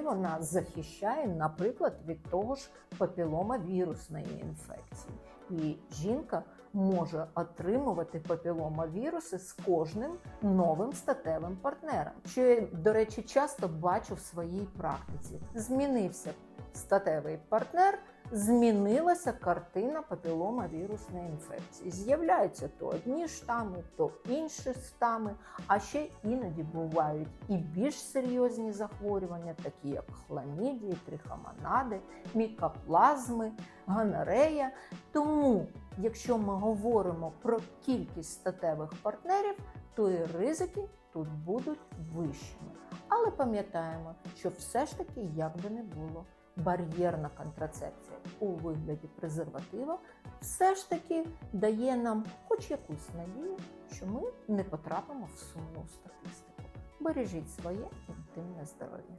Вона захищає, наприклад, від того ж папіломавірусної інфекції. І жінка може отримувати папіломавіруси з кожним новим статевим партнером. Що я, до речі, часто бачу в своїй практиці. Змінився статевий партнер, змінилася картина папіломавірусної інфекції. З'являються то одні штами, то інші штами, а ще іноді бувають і більш серйозні захворювання, такі як хламідії, трихомонади, мікоплазми, гонорея. Тому, якщо ми говоримо про кількість статевих партнерів, то і ризики тут будуть вищими. Але пам'ятаємо, що все ж таки, як би не було, бар'єрна контрацепція у вигляді презерватива все ж таки дає нам хоч якусь надію, що ми не потрапимо в сумну статистику. Бережіть своє інтимне здоров'я.